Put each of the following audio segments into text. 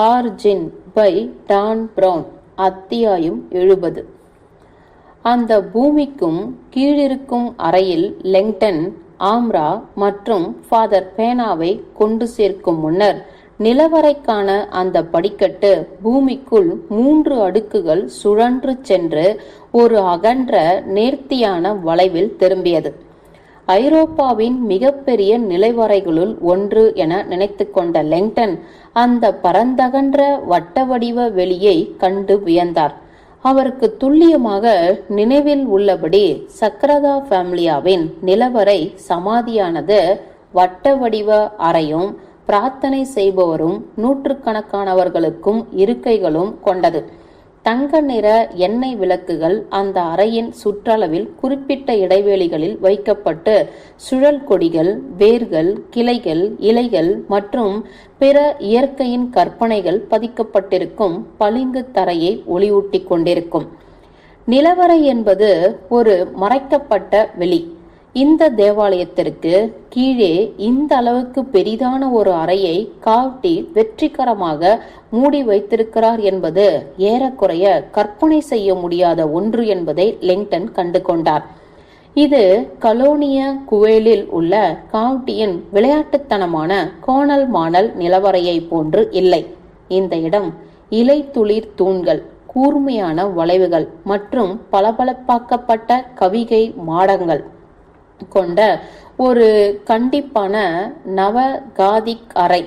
Origin by Don brown அத்தியாயம் எழுபது. அந்த பூமிக்கும் கீழிருக்கும் அறையில் லெங்டன் ஆம்ரா மற்றும் ஃபாதர் பேனாவை கொண்டு சேர்க்கும் முன்னர் நிலவரைக்கான அந்த படிக்கட்டு பூமிக்குள் மூன்று அடுக்குகள் சுழன்று சென்று ஒரு அகன்ற நேர்த்தியான வளைவில் திரும்பியது. ஐரோப்பாவின் மிகப்பெரிய நிலைவரைகளுள் ஒன்று என நினைத்து கொண்ட லெங்டன் அந்த பரந்தகன்ற வட்ட வடிவ வெளியை கண்டு வியந்தார். அவருக்கு துல்லியமாக நினைவில் உள்ளபடி சக்கரதா ஃபேமிலியாவின் நிலவரை சமாதியானது வட்ட வடிவ அறையும் பிரார்த்தனை செய்பவரும் நூற்றுக்கணக்கானவர்களுக்கும் இருக்கைகளும் கொண்டது. தங்க நிற எண்ணெய் விளக்குகள் அந்த அறையின் சுற்றளவில் குறிப்பிட்ட இடைவெளிகளில் வைக்கப்பட்டு சுழல் கொடிகள் வேர்கள் கிளைகள் இலைகள் மற்றும் பிற இயற்கையின் கற்பனைகள் பதிக்கப்பட்டிருக்கும் பளிங்கு தரையை ஒளியூட்டிக் கொண்டிருக்கும். நிலவரை என்பது ஒரு மறைக்கப்பட்ட வெளி. இந்த தேவாலயத்திற்கு கீழே இந்த அளவுக்கு பெரிதான ஒரு அறையை காவ்டி வெற்றிகரமாக மூடி வைத்திருக்கிறார் என்பது ஏறக்குறைய கற்பனை செய்ய முடியாத ஒன்று என்பதை லெங்டன் கண்டு கொண்டார். இது கலோனிய குவேலில் உள்ள காவ்டியின் விளையாட்டுத்தனமான கோணல் மாணல் நிலவரையை போன்று இல்லை. இந்த இடம் இலை துளிர் தூண்கள் கூர்மையான வளைவுகள் மற்றும் பளபளப்பாக்கப்பட்ட கவிகை மாடங்கள். கொண்ட ஒரு கண்டிப்பான நவகாதிக் அறை.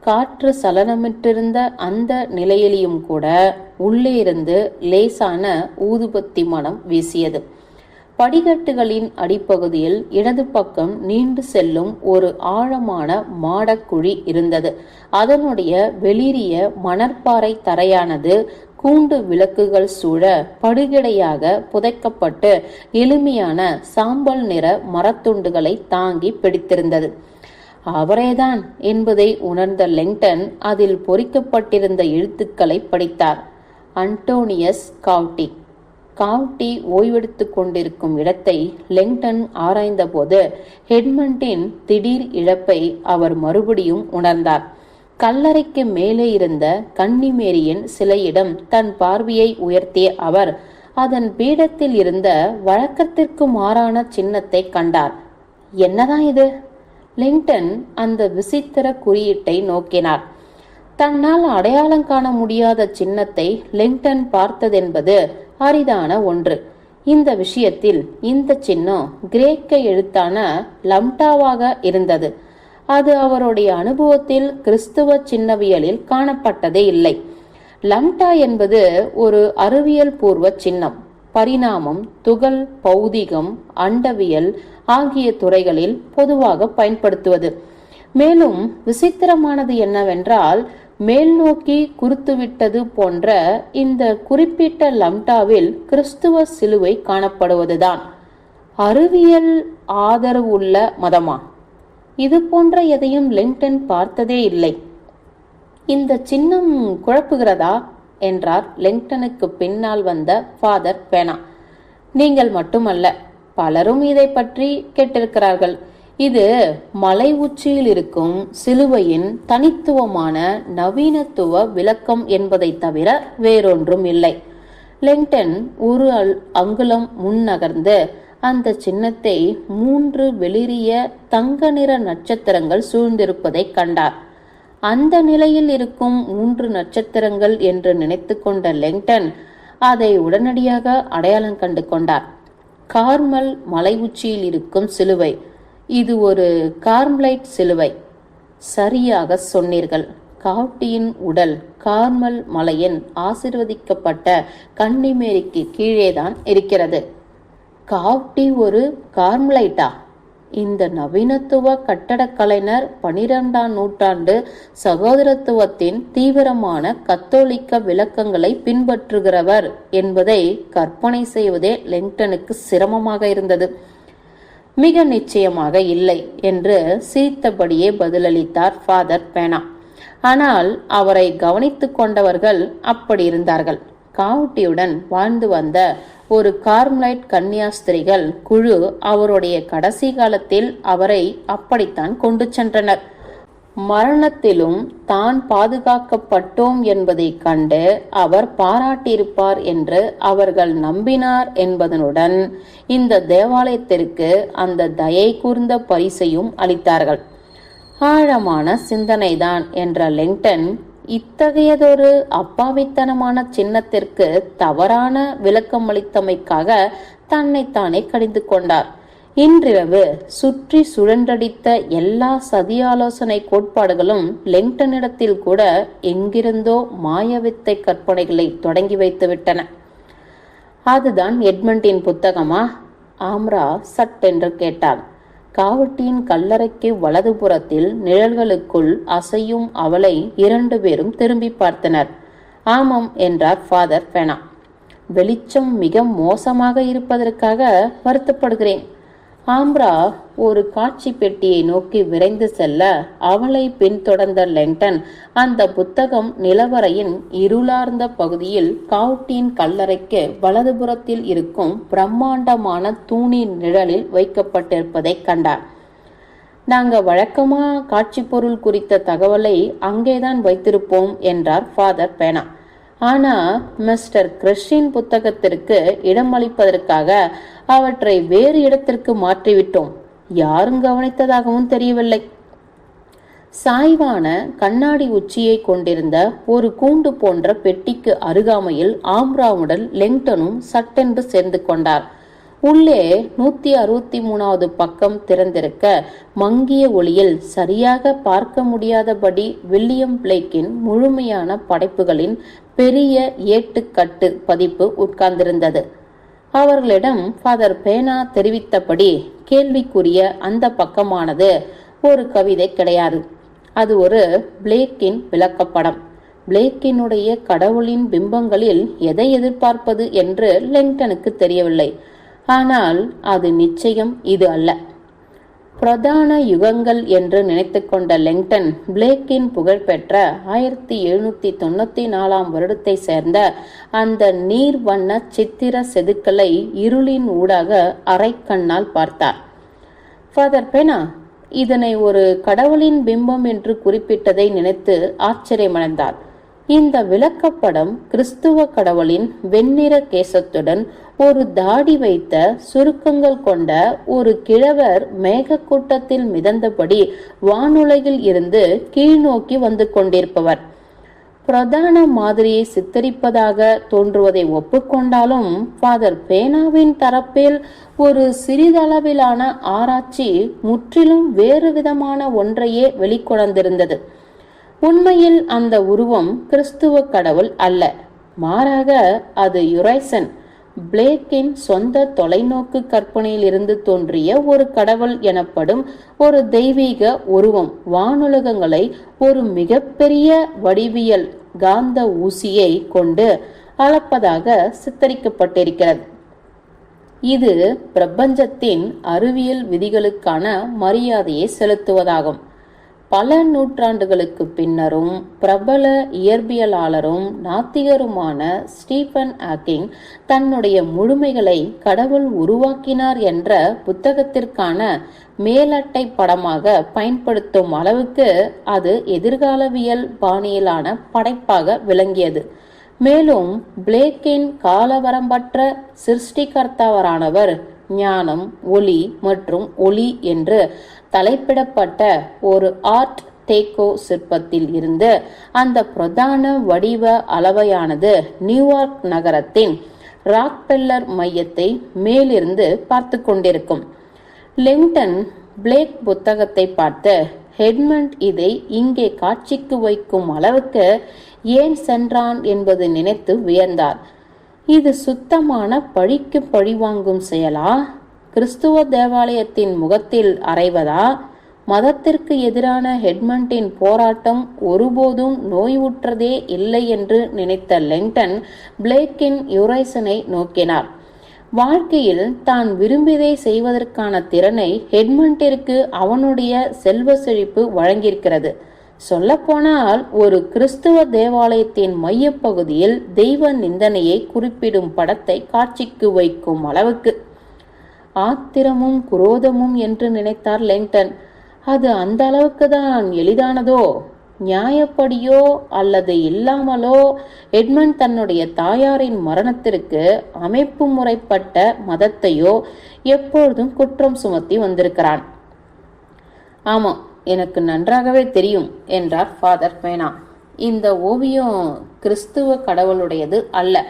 காற்று சலனமிட்டிருந்த அந்த நிலையிலும் கூட உள்ளே இருந்து லேசான ஊதுபத்தி மனம் வீசியது. படிக்கட்டுகளின் அடிப்பகுதியில் இடது பக்கம் நீண்டு செல்லும் ஒரு ஆழமான மாடக்குழி இருந்தது. அதனுடைய வெளிரிய மணற்பாறை தரையானது கூண்டு விளக்குகள் சூழ படுகிடையாக புதைக்கப்பட்டு எளிமையான சாம்பல் நிற மரத்துண்டுகளை தாங்கி பிடித்திருந்தது. அவரேதான் என்பதை உணர்ந்த லெங்டன் அதில் பொறிக்கப்பட்டிருந்த எழுத்துக்களை படித்தார். அன்டோனியஸ் காவ்டி. காவ்டி ஓய்வெடுத்து கொண்டிருக்கும் இடத்தை லெங்டன் ஆராய்ந்தபோது ஹெட்மண்டின் திடீர் இழப்பை அவர் மறுபடியும் உணர்ந்தார். கல்லறைக்கு மேலே இருந்த கன்னிமேரியின் சிலையிடம் தன் பார்வையை உயர்த்திய அவர் அதன் பீடத்தில் இருந்த வழக்கத்திற்கு மாறான சின்னத்தை கண்டார். என்னதான் இது? லிங்டன் அந்த விசித்திர குறியீட்டை நோக்கினார். தன்னால் அடையாளம் காண முடியாத சின்னத்தை லிங்டன் பார்த்ததென்பது அரிதான ஒன்று. இந்த விஷயத்தில் இந்த சின்னம் கிரேக்க எழுத்தான லம்டாவாக இருந்தது. அது அவருடைய அனுபவத்தில் கிறிஸ்துவ சின்னவியலில் காணப்பட்டதே இல்லை. லம்டா என்பது ஒரு அறிவியல் பூர்வ சின்னம். பரிணாமம் துகள் பௌதிகம் அண்டவியல் ஆகிய துறைகளில் பொதுவாக பயன்படுத்துவது. மேலும் விசித்திரமானது என்னவென்றால் மேல் நோக்கி குறுத்துவிட்டது போன்ற இந்த குறிப்பிட்ட லம்டாவில் கிறிஸ்துவ சிலுவை காணப்படுவதுதான். அறிவியல் ஆதரவுள்ள மதமா? இது போன்ற எதையும் லிங்டன் பார்த்ததே இல்லை. இந்த சின்னம் குழப்புகிறதா? என்றார் லிங்டனுக்கு பின்னால் வந்த ஃபாதர் பேனா. நீங்கள் மட்டுமல்ல பலரும் இதை பற்றி கேட்டிருக்கிறார்கள். இது மலை உச்சியில் இருக்கும் சிலுவையின் தனித்துவமான நவீனத்துவ விளக்கம் என்பதை தவிர வேறொன்றும் இல்லை. லெங்டன் ஒரு அங்குலம் முன்னகர்ந்து அந்த சின்னத்தை மூன்று வெளிரிய தங்க நிற நட்சத்திரங்கள் சூழ்ந்திருப்பதை கண்டார். அந்த நிலையில் இருக்கும் மூன்று நட்சத்திரங்கள் என்று நினைத்து கொண்ட லெங்டன் அதை உடனடியாக அடையாளம் கண்டு கொண்டார். கார்மல் மலை உச்சியில் இருக்கும் சிலுவை. இது ஒரு கார்ம்லைட் சிலுவை. சரியாக சொன்னீர்கள். காவ்டியின் உடல் கார்மல் மலையின் ஆசிர்வதிக்கப்பட்ட கன்னிமேரிக்கு கீழேதான் இருக்கிறது. காவ்டி ஒரு கார்ம்லைட்டா. இந்த நவீனத்துவ கட்டடக்கலைஞர் பனிரெண்டாம் நூற்றாண்டு சகோதரத்துவத்தின் தீவிரமான கத்தோலிக்க விளக்கங்களை பின்பற்றுகிறவர் என்பதை கற்பனை செய்வதே லெங்டனுக்கு சிரமமாக இருந்தது. மிக நிச்சயமாக இல்லை என்று சிரித்தபடியே பதிலளித்தார் ஃபாதர் பேனா. ஆனால் அவரை கவனித்துக் கொண்டவர்கள் அப்படி இருந்தார்கள். காவுட்டியுடன் வாழ்ந்து வந்த ஒரு கார்மலைட் கன்னியாஸ்திரிகள் குழு அவருடைய கடைசி காலத்தில் அவரை அப்படித்தான் கொண்டு சென்றனர். மரணத்திலும் தான் பாதுகாக்கப்பட்டோம் என்பதைக் கண்டு அவர் பாராட்டியிருப்பார் என்று அவர்கள் நம்பினார் என்பதனுடன் இந்த தேவாலயத்திற்கு அந்த தயை கூர்ந்த பரிசையும் அளித்தார்கள். ஆழமான சிந்தனைதான் என்ற லெங்டன் இத்தகையதொரு அப்பாவித்தனமான சின்னத்திற்கு தவறான விளக்கமளித்தமைக்காக தன்னைத்தானே கடிந்து கொண்டார். இன்றிரவு சுற்றி சுழன்றடித்த எல்லா சதியாலோசனை கோட்பாடுகளும் லெங்டனிடத்தில் கூட எங்கிருந்தோ மாயவித்தை கற்பனைகளை தொடங்கி வைத்துவிட்டன. அதுதான் எட்மண்டின் புத்தகமா? ஆம்ரா சட்டென்று கேட்டாள் காவட்டியின் கல்லறைக்கு வலதுபுறத்தில் நிழல்களுக்குள் அசையும் அவளை இரண்டு பேரும் திரும்பி பார்த்தனர். ஆமாம் என்றார் ஃபாதர் பெனா வெளிச்சம் மிக மோசமாக இருப்பதற்காக வருத்தப்படுகிறேன். ஆம்ரா ஒரு காட்சி பெட்டியை நோக்கி விரைந்து செல்ல அவளை பின்தொடர்ந்த லெங்டன் அந்த புத்தகம் நிலவரையின் இருளார்ந்த பகுதியில் காவுட்டியின் கல்லறைக்கு வலதுபுறத்தில் இருக்கும் பிரம்மாண்டமான தூணின் நிழலில் வைக்கப்பட்டிருப்பதை கண்டார். நாங்க வழக்கமா காட்சி பொருள் குறித்த தகவலை அங்கேதான் வைத்திருப்போம் என்றார் ஃபாதர் பேனா. ஆனா மிஸ்டர் கிறிஸ்டின் புத்தகத்திற்கு இடமளிப்பதற்காக அவற்றை வேறு இடத்திற்கு மாற்றிவிட்டோம். யாரும் கவனித்ததாகவும் தெரியவில்லை. சாய்வான கண்ணாடி உச்சியை கொண்டிருந்த ஒரு கூண்டு போன்ற பெட்டிக்கு அருகாமையில் ஆம்ராவுடன் லெங்டனும் சட்டென்று சேர்ந்து கொண்டார். உள்ளே நூத்தி அறுபத்தி மூணாவது பக்கம் திறந்திருக்க மங்கிய ஒளியில் சரியாக பார்க்க முடியாதபடி வில்லியம் பிளேக்கின் முழுமையான படைப்புகளின் பெரிய ஏட்டுக்கட்டு பதிப்பு உட்கார்ந்திருந்தது. அவர்களிடம் ஃபாதர் பேனா தெரிவித்தபடி கேள்விக்குரிய அந்த பக்கமானது ஒரு கவிதை கிடையாது. அது ஒரு பிளேக்கின் விளக்கப்படம். பிளேக்கினுடைய கடவுளின் பிம்பங்களில் எதை எதிர்பார்ப்பது என்று லெங்டனுக்கு தெரியவில்லை. ஆனால் அது நிச்சயம் இது அல்ல. பிரதான யுகங்கள் என்று நினைத்து கொண்ட லெங்டன் பிளேக்கின் புகழ்பெற்ற ஆயிரத்தி எழுநூத்தி தொண்ணூத்தி நாலாம் வருடத்தை சேர்ந்த அந்த நீர் வண்ண சித்திர செதுக்களை இருளின் ஊடாக அரைக்கண்ணால் பார்த்தார். ஃபாதர் பெனா இதனை ஒரு கடவுளின் பிம்பம் என்று குறிப்பிட்டதை நினைத்து ஆச்சரியமடைந்தார். இந்த விளக்கப்படம் கிறிஸ்துவ கடவுளின் வெண்ணிற கேசத்துடன் ஒரு தாடி வைத்த சுருக்கங்கள் கொண்ட ஒரு கிழவர் மேகக்கூட்டத்தில் மிதந்தபடி வானுலகில் இருந்து கீழ்நோக்கி வந்து கொண்டிருப்பவர். பிரதான மாதிரியை சித்தரிப்பதாக தோன்றுவதை ஒப்புக்கொண்டாலும் ஃபாதர் பேனாவின் தரப்பில் ஒரு சிறிதளவிலான ஆராய்ச்சி முற்றிலும் வேறு விதமான ஒன்றையே வெளிக்கொணர்ந்திருந்தது. உண்மையில் அந்த உருவம் கிறிஸ்துவ கடவுள் அல்ல. மாறாக அது யுரைசன். பிளேக்கின் சொந்த தொலைநோக்கு கற்பனையிலிருந்து தோன்றிய ஒரு கடவுள் எனப்படும் ஒரு தெய்வீக உருவம் வானுலகங்களை ஒரு மிகப்பெரிய வடிவியல் காந்த ஊசியை கொண்டு அளப்பதாக சித்தரிக்கப்பட்டிருக்கிறது. இது பிரபஞ்சத்தின் அறிவியல் விதிகளுக்கான மரியாதையை செலுத்துவதாகும். பல நூற்றாண்டுகளுக்கு பின்னரும் பிரபல இயற்பியலாளரும் நாத்திகருமான ஸ்டீபன் ஆக்கிங் தன்னுடைய முழுமைகளை கடவுள் உருவாக்கினார் என்ற புத்தகத்திற்கான மேலட்டை படமாக பயன்படுத்தும் அளவுக்கு அது எதிர்காலவியல் பாணியிலான படைப்பாக விளங்கியது. மேலும் பிளேக்கின் காலவரம்பற்ற சிருஷ்டிகர்த்தாவரானவர் ஞானம் ஒளி மற்றும் ஒளி என்று தலைப்பிடப்பட்ட ஒரு ஆர்ட் டேக்கோ சிற்பத்தில் இருந்து அந்த பிரதான வடிவ அளவையானது நியூயார்க் நகரத்தின் ராக்பெல்லர் மையத்தை மேலிருந்து பார்த்து கொண்டிருக்கும். லிங்டன் பிளேக் புத்தகத்தை பார்த்து ஹெட்மண்ட் இதை இங்கே காட்சிக்கு வைக்கும் அளவுக்கு ஏன் சென்றான் என்பது நினைத்து வியந்தார். இது சுத்தமான பழிக்கு பழிவாங்கும் செயலா? கிறிஸ்துவ தேவாலயத்தின் முகத்தில் அறைவதா? மதத்திற்கு எதிரான ஹெட்மண்டின் போராட்டம் ஒருபோதும் நோயுற்றதே இல்லை என்று நினைத்த லெங்டன் பிளேக்கின் யுரைசனை நோக்கினார். வாழ்க்கையில் தான் விரும்பியதை செய்வதற்கான திறனை ஹெட்மண்டிற்கு அவனுடைய செல்வ செழிப்பு வழங்கியிருக்கிறது. சொல்லப்போனால் ஒரு கிறிஸ்துவ தேவாலயத்தின் மையப்பகுதியில் தெய்வ நிந்தனையை குறிப்பிடும் படத்தை காட்சிக்கு வைக்கும் அளவுக்கு ஆத்திரமும் குரோதமும் என்று நினைத்தார் லெங்டன். அது அந்த அளவுக்கு தான் எளிதானதோ நியாயப்படியோ அல்லது இல்லாமலோ எட்மண்ட் தன்னுடைய தாயாரின் மரணத்திற்கு அமைப்பு முறைப்பட்ட மதத்தையோ எப்பொழுதும் குற்றம் சுமத்தி வந்திருக்கிறான். ஆமாம் எனக்கு நன்றாகவே தெரியும் என்றார் ஃபாதர் பேனா இந்த ஓவியம் கிறிஸ்துவ கடவுளுடையது அல்ல.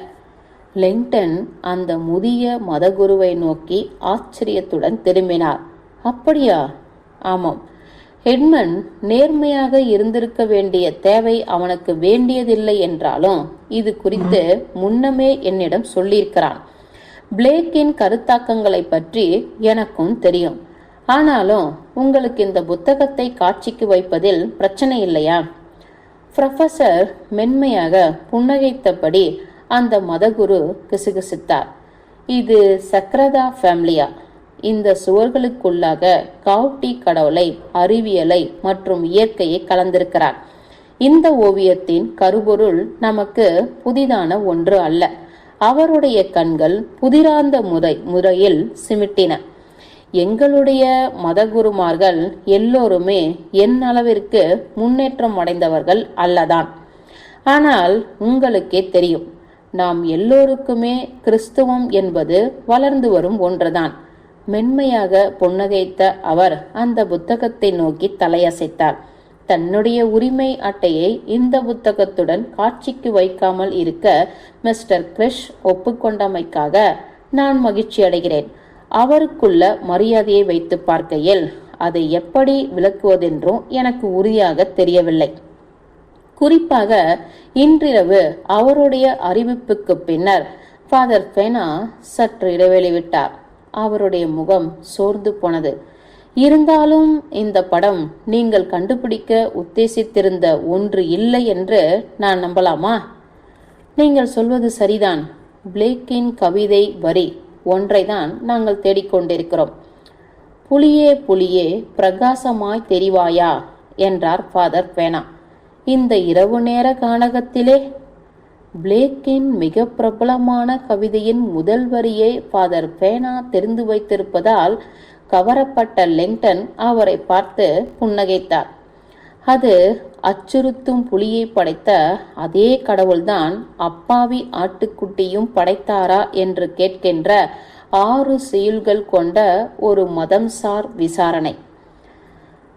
லெங்டன் அந்த முதிய மதகுருவை நோக்கி ஆச்சரியத்துடன் திரும்பினார். அப்படியா? ஆமாம். ஹெட்மன் நேர்மையாக இருந்திருக்க வேண்டிய தேவை அவனுக்கு வேண்டியதில்லை என்றாலும் இது குறித்து முன்னமே என்னிடம் சொல்லியிருக்கிறான். பிளேக்கின் கருத்தாக்கங்களை பற்றி எனக்கும் தெரியும். ஆனாலும் உங்களுக்கு இந்த புத்தகத்தை காட்சிக்கு வைப்பதில் பிரச்சனை இல்லையா? ப்ரொஃபசர் மென்மையாக புன்னகைத்தபடி அந்த மதகுரு கிசுகிசுத்தார். இது சக்ரதா ஃபேமிலியா? இந்த சுவர்களுக்குள்ளாக காவ்டி கடவுளை அறிவியலை மற்றும் இயற்கையை கலந்திருக்கிறார். இந்த ஓவியத்தின் கருபொருள் நமக்கு புதிதான ஒன்று அல்ல. அவருடைய கண்கள் புதிராந்த முறை முறையில் சிமிட்டின. எங்களுடைய மதகுருமார்கள் எல்லோருமே என் அளவிற்கு முன்னேற்றம் அடைந்தவர்கள் அல்லதான். ஆனால் உங்களுக்கே தெரியும் நாம் எல்லோருக்குமே கிறிஸ்துவம் என்பது வளர்ந்து வரும் ஒன்றுதான். மென்மையாக புன்னகைத்த அவர் அந்த புத்தகத்தை நோக்கி தலையசைத்தார். தன்னுடைய உரிமை அட்டையை இந்த புத்தகத்துடன் காட்சிக்கு வைக்காமல் இருக்க மிஸ்டர் கிரிஷ் ஒப்புக்கொண்டமைக்காக நான் மகிழ்ச்சி அடைகிறேன். அவருக்குள்ள மரியாதையை வைத்து பார்க்கையில் அதை எப்படி விளக்குவதென்றும் எனக்கு உறுதியாக தெரியவில்லை. குறிப்பாக இன்றிரவு அவருடைய அறிவிப்புக்கு பின்னர் ஃபாதர் ஃபெனா சற்று இடைவெளி விட்டார். அவருடைய முகம் சோர்ந்து போனது. இருந்தாலும் இந்த படம் நீங்கள் கண்டுபிடிக்க உத்தேசித்திருந்த ஒன்று இல்லை என்று நான் நம்பலாமா? நீங்கள் சொல்வது சரிதான். பிளேக்கின் கவிதை வரி ஒன்றை தான் நாங்கள் தேடிக்கொண்டிருக்கிறோம் புலியே புலியே பிரகாசமாய் தெரிவாயா? என்றார் ஃபாதர் பேனா இந்த இரவு நேர கானகத்திலே பிளேக்கின் மிக பிரபலமான கவிதையின் முதல் வரியை ஃபாதர் பேனா தெரிந்து வைத்திருப்பதால் கவரப்பட்ட லெங்டன் அவரை பார்த்து புன்னகைத்தார். அது அச்சுறுத்தும் புலியை படைத்த அதே கடவுள்தான் அப்பாவி ஆட்டுக்குட்டியும் படைத்தாரா என்று கேட்கின்ற ஆறு செயல்கள் கொண்ட ஒரு மதம்சார் விசாரணை.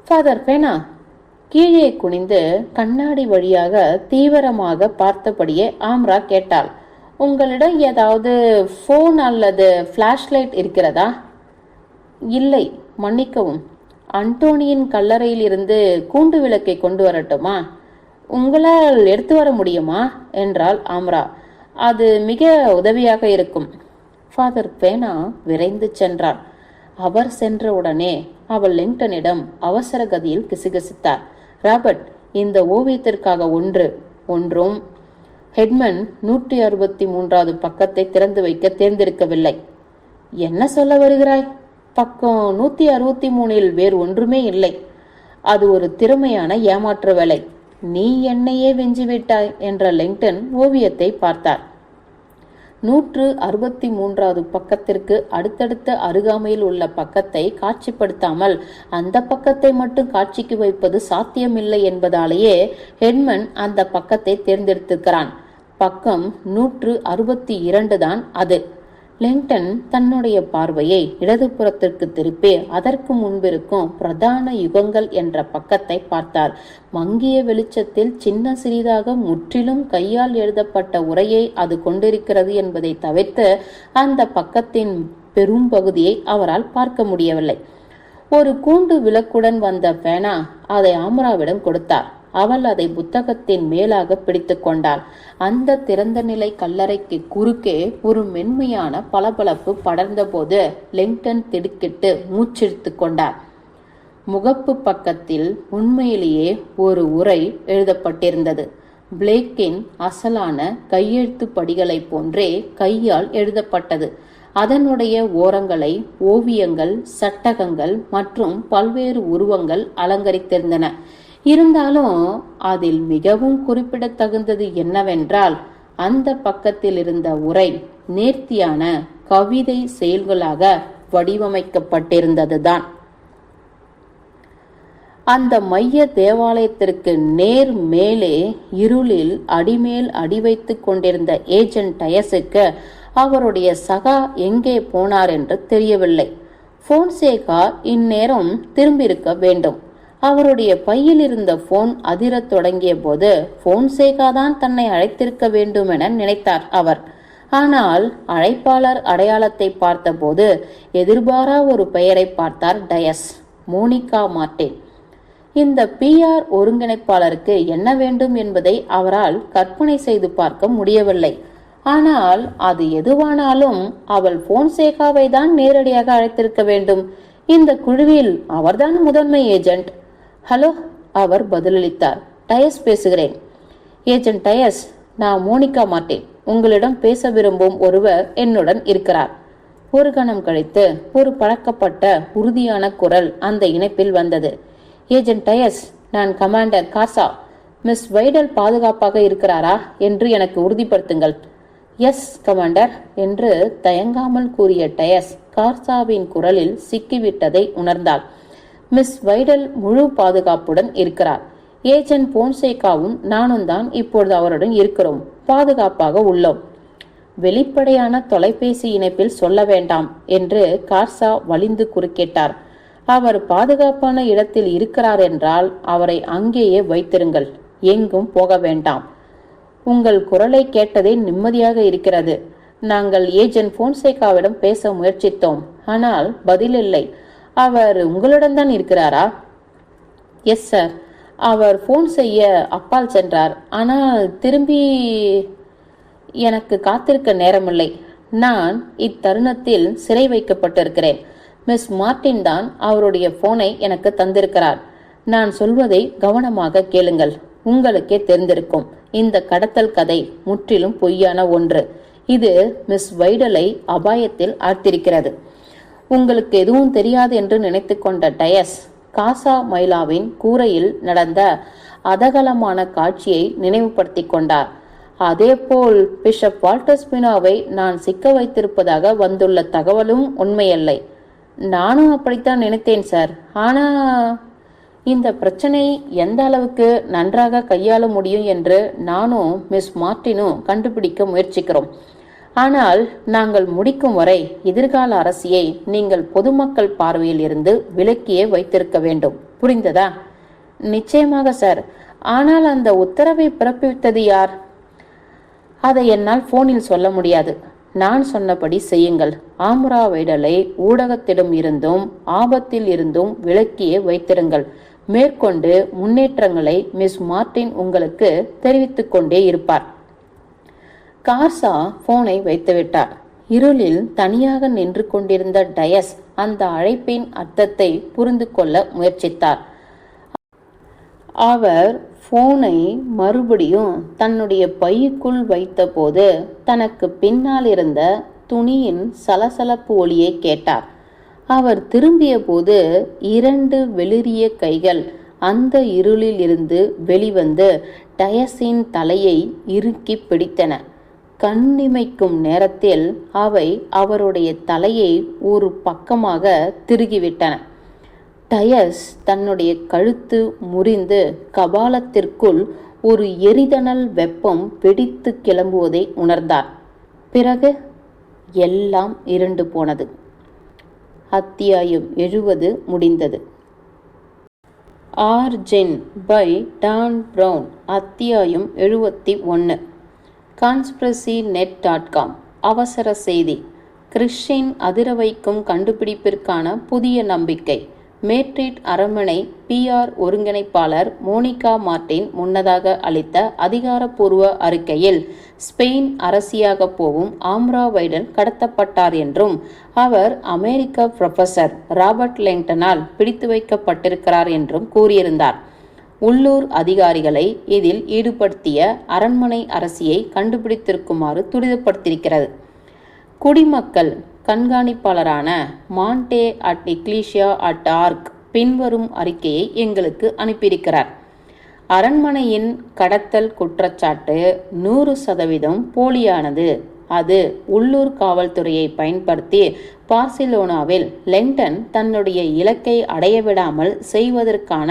ஃபாதர் பேனா கீழே குனிந்து கண்ணாடி வழியாக தீவிரமாக பார்த்தபடியே ஆம்ரா கேட்டாள் உங்களிடம் ஏதாவது ஃபோன் அல்லது ஃப்ளாஷ்லைட் இருக்கிறதா? இல்லை மன்னிக்கவும். அன்டோனியின் கல்லறையில் இருந்து கூண்டு விளக்கை கொண்டு வரட்டுமா? உங்களால் எடுத்து வர முடியுமா? என்றாள் ஆம்ரா. அது மிக உதவியாக இருக்கும். ஃபாதர் பேனா விரைந்து சென்றார். அவர் சென்றவுடனே அவள் லிங்டனிடம் அவசர கதியில் கிசுகிசுத்தார். ராபர்ட் இந்த ஓவியத்திற்காக ஒன்று ஒன்றும். ஹெட்மன் நூற்றி அறுபத்தி மூன்றாவது பக்கத்தை திறந்து வைக்க தேர்ந்தெடுக்கவில்லை. என்ன சொல்ல வருகிறாய்? பக்கம் நூத்தி அறுபத்தி மூணில் வேறு ஒன்றுமே இல்லை. அது ஒரு திறமையான ஏமாற்று வேலை. நீ என்னையே வெஞ்சிவிட்டாய் என்ற லெங்டன் ஓவியத்தை பார்த்தார். நூற்று அறுபத்தி மூன்றாவது பக்கத்திற்கு அடுத்தடுத்த அருகாமையில் உள்ள பக்கத்தை காட்சிப்படுத்தாமல் அந்த பக்கத்தை மட்டும் காட்சிக்கு வைப்பது சாத்தியமில்லை என்பதாலேயே ஹெட்மன் அந்த பக்கத்தை தேர்ந்தெடுத்திருக்கிறான். பக்கம் நூற்று அறுபத்தி இரண்டு தான் அது. லிங்டன் தன்னுடைய பார்வையை இடதுபுறத்திற்கு திருப்பி அதற்கு முன்பிருக்கும் பிரதான யுகங்கள் என்ற பக்கத்தை பார்த்தார் மங்கிய வெளிச்சத்தில் சின்ன சிறிதாக முற்றிலும் கையால் எழுதப்பட்ட உரையை அது கொண்டிருக்கிறது என்பதை தவிர்த்து அந்த பக்கத்தின் பெரும் பகுதியை அவரால் பார்க்க முடியவில்லை. ஒரு கூண்டு விளக்குடன் வந்த பேனா அதை ஆமராவிடம் கொடுத்தார். அவள் அதை புத்தகத்தின் மேலாக பிடித்து கொண்டாள். அந்த திறந்த நிலை கல்லறைக்கு குறுக்கே ஒரு மென்மையான பளபளப்பு படர்ந்தபோது லெங்டன் திடுக்கிட்டு மூச்சிருத்து கொண்டார். முகப்பு பக்கத்தில் உண்மையிலேயே ஒரு உரை எழுதப்பட்டிருந்தது. பிளேக்கின் அசலான கையெழுத்து படிகளை போன்றே கையால் எழுதப்பட்டது. அதனுடைய ஓரங்களை ஓவியங்கள் சட்டகங்கள் மற்றும் பல்வேறு உருவங்கள் அலங்கரித்திருந்தன. இருந்தாலும் அதில் மிகவும் குறிப்பிடத்தகுந்தது என்னவென்றால் அந்த பக்கத்தில் இருந்த உரை நேர்த்தியான கவிதை செயல்களாக வடிவமைக்கப்பட்டிருந்ததுதான். அந்த மைய தேவாலயத்திற்கு நேர் மேலே இருளில் அடிமேல் அடி வைத்து கொண்டிருந்த ஏஜென்ட் டயஸுக்கு அவருடைய சகா எங்கே போனார் என்று தெரியவில்லை. போன்சேகா இந்நேரம் திரும்பியிருக்க வேண்டும். அவருடைய பையில் இருந்த போன் அதிரத் தொடங்கிய போது போன்சேகா தான் தன்னை அழைத்திருக்க வேண்டும் என நினைத்தார் அவர். ஆனால் அழைப்பாளர் அடையாளத்தை பார்த்தபோது எதிர்பாரா ஒரு பெயரை பார்த்தார் டயஸ் மோனிகா மார்டின் இந்த பிஆர் ஒருங்கிணைப்பாளருக்கு என்ன வேண்டும் என்பதை அவரால் கற்பனை செய்து பார்க்க முடியவில்லை. ஆனால் அது எதுவானாலும் அவள் போன்சேகாவை தான் நேரடியாக அழைத்திருக்க வேண்டும். இந்த குழுவில் அவர்தான் முதன்மை ஏஜென்ட் ஹலோ அவர் பதிலளித்தார். டயஸ் பேசுகிறேன். ஏஜென்ட் டயஸ் நான் மோனிகா மாட்டேன் உங்களிடம் பேச விரும்பும் ஒருவர் என்னுடன் இருக்கிறார். ஒரு கணம் கழித்து ஒரு பழக்கப்பட்ட உறுதியான குரல் அந்த இணைப்பில் வந்தது. ஏஜென்ட் டயஸ் நான் கமாண்டர் காசா மிஸ் வைடல் பாதுகாப்பாக இருக்கிறாரா என்று எனக்கு உறுதிப்படுத்துங்கள். எஸ் கமாண்டர் என்று தயங்காமல் கூறிய டயஸ் கார்சாவின் குரலில் சிக்கிவிட்டதை உணர்ந்தாள். மிஸ் வைடல் முழு பாதுகாப்புடன் இருக்கிறார். ஏஜென்ட் போன்சேகாவும் நானும் தான் இப்பொழுது அவருடன் இருக்கிறோம். பாதுகாப்பாக உள்ளோம். வெளிப்படையான தொலைபேசி இணைப்பில் சொல்ல வேண்டாம் என்று கார்சா வலிந்து குறுக்கிட்டார். அவர் பாதுகாப்பான இடத்தில் இருக்கிறார் என்றால் அவரை அங்கேயே வைத்திருங்கள். எங்கும் போக வேண்டாம். உங்கள் குரலை கேட்டதே நிம்மதியாக இருக்கிறது. நாங்கள் ஏஜென்ட் போன்சேகாவிடம் பேச முயற்சித்தோம். ஆனால் பதில் இல்லை. அவர் உங்களுடன் தான் இருக்கிறாரா? எஸ் சார் அவர் ஃபோன் செய்ய அப்பால் சென்றார். ஆனால் திரும்பி எனக்கு காத்திருக்க நேரமில்லை. நான் இத்தருணத்தில் சிறை வைக்கப்பட்டிருக்கிறேன். மிஸ் மார்டின் தான் அவருடைய போனை எனக்கு தந்திருக்கிறார். நான் சொல்வதை கவனமாக கேளுங்கள். உங்களுக்கே தெரிந்திருக்கும். இந்த கடத்தல் கதை முற்றிலும் பொய்யான ஒன்று. இது மிஸ் வைடலை அபாயத்தில் ஆழ்த்திருக்கிறது உங்களுக்கு எதுவும் தெரியாது என்று நினைத்து கொண்ட டயஸ் காசா மைலாவின் கூரையில் நடந்த அதகலமான காட்சியை நினைவுபடுத்தி கொண்டார். அதேபோல் பிஷப் வால்டர்ஸ்பினாவை நான் சிக்க வைத்திருப்பதாக வந்துள்ள தகவலும் உண்மையல்லை. நானும் அப்படித்தான் நினைத்தேன் சார். ஆனா இந்த பிரச்சனை எந்த அளவுக்கு நன்றாக கையாள முடியும் என்று நானும் மிஸ் மார்டினும் கண்டுபிடிக்க முயற்சிக்கிறோம். ஆனால் நாங்கள் முடிக்கும் வரை எதிர்கால அரசியை நீங்கள் பொதுமக்கள் பார்வையில் இருந்து விலக்கியே வைத்திருக்க வேண்டும். புரிந்ததா? நிச்சயமாக சார். ஆனால் அந்த உத்தரவை பிறப்பித்தது யார்? அதை என்னால் போனில் சொல்ல முடியாது. நான் சொன்னபடி செய்யுங்கள். ஆமுரா வைடலை ஊடகத்திடம் இருந்தும் ஆபத்தில் இருந்தும் விலக்கியே வைத்திருங்கள். மேற்கொண்டு முன்னேற்றங்களை மிஸ் மார்டின் உங்களுக்கு தெரிவித்துக் கொண்டே இருப்பார். கார்சா போனை வைத்துவிட்டார். இருளில் தனியாக நின்று கொண்டிருந்த டயஸ் அந்த அழைப்பின் அர்த்தத்தை புரிந்து கொள்ள முயற்சித்தார். அவர் போனை மறுபடியும் தன்னுடைய பையுக்குள் வைத்தபோது தனக்கு பின்னால் இருந்த துணியின் சலசலப்பு ஒளியை கேட்டார். அவர் திரும்பிய போது இரண்டு வெளிரிய கைகள் அந்த இருளில் இருந்து வெளிவந்து டயஸின் தலையை இறுக்கி பிடித்தன. கண்ணிமைக்கும் நேரத்தில் அவை அவருடைய தலையை ஒரு பக்கமாக திருகிவிட்டன. டயஸ் தன்னுடைய கழுத்து முறிந்து கபாலத்திற்குள் ஒரு எரிதனல் வெப்பம் வெடித்து கிளம்புவதை உணர்ந்தார். பிறகு எல்லாம் இருண்டு போனது. அத்தியாயம் எழுவது முடிந்தது. ஆர்ஜென் பை டான் ப்ரவுன் அத்தியாயம் எழுபத்தி ஒன்று கான்ஸ்பிரசி நெட் டாட் காம் அவசர செய்தி. கிறிஸ்டின் அதிர வைக்கும் கண்டுபிடிப்பிற்கான புதிய நம்பிக்கை. மேட்ரிட் அரண்மனை பிஆர் ஒருங்கிணைப்பாளர் மோனிகா மார்டின் முன்னதாக அளித்த அதிகாரப்பூர்வ அறிக்கையில் ஸ்பெயின் அரசியாக போகும் ஆம்ரா வைடன் கடத்தப்பட்டார் என்றும் அவர் அமெரிக்க புரொஃபசர் ராபர்ட் லெங்டனால் பிடித்து வைக்கப்பட்டிருக்கிறார் என்றும் கூறியிருந்தார். உள்ளூர் அதிகாரிகளை இதில் ஈடுபடுத்திய அரண்மனை அரசியை கண்டுபிடித்திருக்குமாறு துரிதப்படுத்தியிருக்கிறது. குடிமக்கள் கண்காணிப்பாளரான மாண்டே அட் இக்லீஷியா அட் ஆர்க் பின்வரும் அறிக்கையை எங்களுக்கு அனுப்பியிருக்கிறார். அரண்மனையின் கடத்தல் குற்றச்சாட்டு நூறு சதவீதம் போலியானது. அது உள்ளூர் காவல்துறையை பயன்படுத்தி பார்சிலோனாவில் லெங்டன் தன்னுடைய இலக்கை அடையவிடாமல் செய்வதற்கான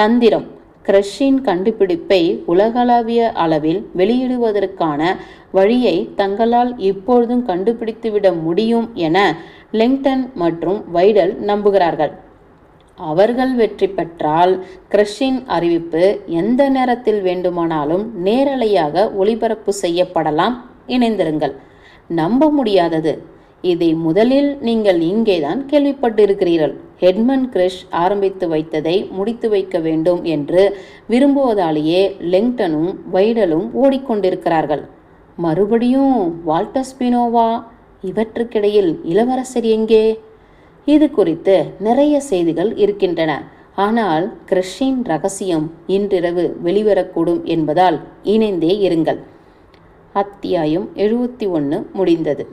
தந்திரம் கிரஷின் கண்டுபிடிப்பை உலகளாவிய அளவில் வெளியிடுவதற்கான வழியை தங்களால் இப்பொழுதும் கண்டுபிடித்துவிட முடியும் என லெங்டன் மற்றும் வைடல் நம்புகிறார்கள். அவர்கள் வெற்றி பெற்றால் கிரஷின் அறிவிப்பு எந்த நேரத்தில் வேண்டுமானாலும் நேரலையாக ஒளிபரப்பு செய்யப்படலாம். இணைந்திருங்கள். நம்ப முடியாதது. இதை முதலில் நீங்கள் இங்கேதான் கேள்விப்பட்டிருக்கிறீர்கள். ஹெட்மன் கிரிஷ் ஆரம்பித்து வைத்ததை முடித்து வைக்க வேண்டும் என்று விரும்புவதாலேயே லெங்டனும் வைடலும் ஓடிக்கொண்டிருக்கிறார்கள். மறுபடியும் வால்டர் ஸ்பினோவா இவற்றுக்கிடையில் இளவரசர் எங்கே? இது குறித்து நிறைய செய்திகள் இருக்கின்றன. ஆனால் கிறிஷின் ரகசியம் இன்றிரவு வெளிவரக்கூடும் என்பதால் இணைந்தே இருங்கள். அத்தியாயம் எழுபத்தி ஒன்று முடிந்தது.